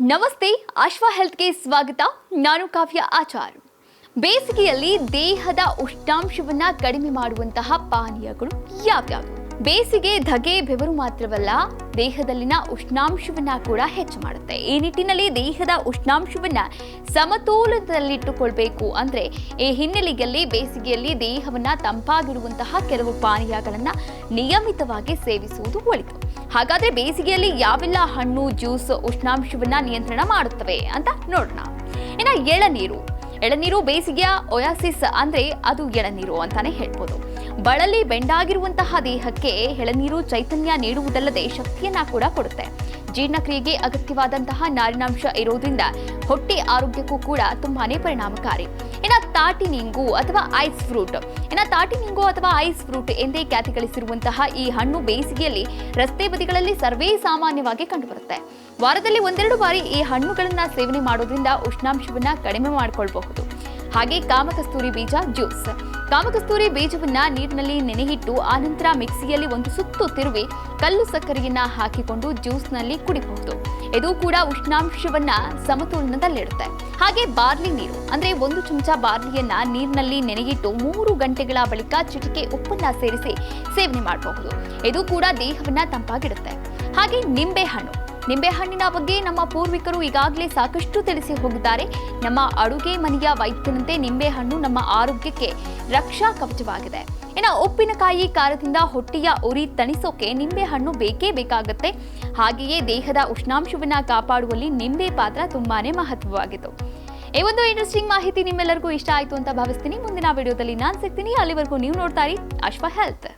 ನಮಸ್ತೆ ಅಶ್ವ ಹೆಲ್ತ್ಗೆ ಸ್ವಾಗತ. ನಾನು ಕಾವ್ಯ ಆಚಾರ್. ಬೇಸಿಗೆಯಲ್ಲಿ ದೇಹದ ಉಷ್ಣಾಂಶವನ್ನ ಕಡಿಮೆ ಮಾಡುವಂತಹ ಪಾನೀಯಗಳು ಯಾವ್ಯಾವು? ಬೇಸಿಗೆ ಧಗೆ ಬೆವರು ಮಾತ್ರವಲ್ಲ, ದೇಹದಲ್ಲಿನ ಉಷ್ಣಾಂಶವನ್ನ ಕೂಡ ಹೆಚ್ಚು ಮಾಡುತ್ತೆ. ಈ ನಿಟ್ಟಿನಲ್ಲಿ ದೇಹದ ಉಷ್ಣಾಂಶವನ್ನ ಸಮತೋಲನದಲ್ಲಿಟ್ಟುಕೊಳ್ಬೇಕು ಅಂದ್ರೆ ಈ ಹಿನ್ನೆಲೆಯಲ್ಲಿ ಬೇಸಿಗೆಯಲ್ಲಿ ದೇಹವನ್ನ ತಂಪಾಗಿಡುವಂತಹ ಕೆಲವು ಪಾನೀಯಗಳನ್ನ ನಿಯಮಿತವಾಗಿ ಸೇವಿಸುವುದು ಒಳಿತು. ಹಾಗಾದ್ರೆ ಬೇಸಿಗೆಯಲ್ಲಿ ಯಾವೆಲ್ಲ ಹಣ್ಣು, ಜ್ಯೂಸ್, ಉಷ್ಣಾಂಶವನ್ನ ನಿಯಂತ್ರಣ ಮಾಡುತ್ತವೆ ಅಂತ ನೋಡೋಣ. ಇನ್ನ ಎಳನೀರು. ಎಳನೀರು ಬೇಸಿಗೆಯ ಒಯಾಸಿಸ್ ಅಂದ್ರೆ ಅದು ಎಳನೀರು ಅಂತಾನೆ ಹೇಳ್ಬೋದು. ಬಳಲಿ ಬೆಂಡಾಗಿರುವಂತಹ ದೇಹಕ್ಕೆ ಎಳನೀರು ಚೈತನ್ಯ ನೀಡುವುದಲ್ಲದೆ ಶಕ್ತಿಯನ್ನ ಕೂಡ ಕೊಡುತ್ತೆ. ಜೀರ್ಣಕ್ರಿಯೆಗೆ ಅಗತ್ಯವಾದಂತಹ ನಾರಿನಾಂಶ ಇರೋದ್ರಿಂದ ಹೊಟ್ಟೆ ಆರೋಗ್ಯಕ್ಕೂ ಕೂಡ ತುಂಬಾನೇ ಪರಿಣಾಮಕಾರಿ. ಇನ್ನ ತಾಟಿ ನಿಂಗು ಅಥವಾ ಐಸ್ ಫ್ರೂಟ್. ಇನ್ನ ತಾಟಿ ನಿಂಗು ಅಥವಾ ಐಸ್ ಫ್ರೂಟ್ ಎಂದೇ ಖ್ಯಾತಿ ಗಳಿಸಿರುವಂತಹ ಈ ಹಣ್ಣು ಬೇಸಿಗೆಯಲ್ಲಿ ರಸ್ತೆ ಬದಿಗಳಲ್ಲಿ ಸರ್ವೇ ಸಾಮಾನ್ಯವಾಗಿ ಕಂಡುಬರುತ್ತೆ. ವಾರದಲ್ಲಿ ಒಂದೆರಡು ಬಾರಿ ಈ ಹಣ್ಣುಗಳನ್ನ ಸೇವನೆ ಮಾಡೋದ್ರಿಂದ ಉಷ್ಣಾಂಶವನ್ನ ಕಡಿಮೆ ಮಾಡಿಕೊಳ್ಬಹುದು. ಹಾಗೆ ಕಾಮಕಸ್ತೂರಿ ಬೀಜ ಜ್ಯೂಸ್. ಕಾಮಕಸ್ತೂರಿ ಬೀಜವನ್ನ ನೀರಿನಲ್ಲಿ ನೆನೆಹಿಟ್ಟು ಆನಂತರ ಮಿಕ್ಸಿಯಲ್ಲಿ ಒಂದು ಸುತ್ತು ತಿರುವಿ ಕಲ್ಲು ಸಕ್ಕರೆಯನ್ನ ಹಾಕಿಕೊಂಡು ಜ್ಯೂಸ್ನಲ್ಲಿ ಕುಡಿಬಹುದು. ಇದು ಕೂಡ ಉಷ್ಣಾಂಶವನ್ನ ಸಮತೋಲನದಲ್ಲಿಡುತ್ತೆ. ಹಾಗೆ ಬಾರ್ಲಿ ನೀರು, ಅಂದ್ರೆ ಒಂದು ಚಮಚ ಬಾರ್ಲಿಯನ್ನ ನೀರಿನಲ್ಲಿ ನೆನೆಯಿಟ್ಟು ಮೂರು ಗಂಟೆಗಳ ಬಳಿಕ ಚಿಟಿಕೆ ಉಪ್ಪನ್ನ ಸೇರಿಸಿ ಸೇವನೆ ಮಾಡಬಹುದು. ಇದು ಕೂಡ ದೇಹವನ್ನ ತಂಪಾಗಿಡುತ್ತೆ. ಹಾಗೆ ನಿಂಬೆ ಹಣ್ಣು ನಿಂಬೆಹಣ್ಣಿನ ಬಗ್ಗೆ ನಮ್ಮ ಪೂರ್ವಿಕರು ಈಗಾಗಲೇ ಸಾಕಷ್ಟು ತಿಳಿಸಿ ಹೋಗಿದ್ದಾರೆ. ನಮ್ಮ ಅಡುಗೆ ಮನೆಯ ವೈದ್ಯನಂತೆ ನಿಂಬೆಹಣ್ಣು ನಮ್ಮ ಆರೋಗ್ಯಕ್ಕೆ ರಕ್ಷಾ ಕವಚವಾಗಿದೆ. ಇನ್ನು ಉಪ್ಪಿನಕಾಯಿ ಕಾರದಿಂದ ಹೊಟ್ಟೆಯ ಉರಿ ತಣಿಸೋಕೆ ನಿಂಬೆಹಣ್ಣು ಬೇಕೇ ಬೇಕಾಗುತ್ತೆ. ಹಾಗೆಯೇ ದೇಹದ ಉಷ್ಣಾಂಶವನ್ನ ಕಾಪಾಡುವಲ್ಲಿ ನಿಂಬೆ ಪಾತ್ರ ತುಂಬಾನೇ ಮಹತ್ವವಾಗಿತ್ತು. ಈ ಒಂದು ಇಂಟ್ರೆಸ್ಟಿಂಗ್ ಮಾಹಿತಿ ನಿಮ್ಮೆಲ್ಲರಿಗೂ ಇಷ್ಟ ಆಯಿತು ಅಂತ ಭಾವಿಸ್ತೀನಿ. ಮುಂದಿನ ವಿಡಿಯೋದಲ್ಲಿ ನಾನು ಸಿಗ್ತೀನಿ. ಅಲ್ಲಿವರೆಗೂ ನೀವು ನೋಡ್ತಾ ಇರಿ ಅಶ್ವ ಹೆಲ್ತ್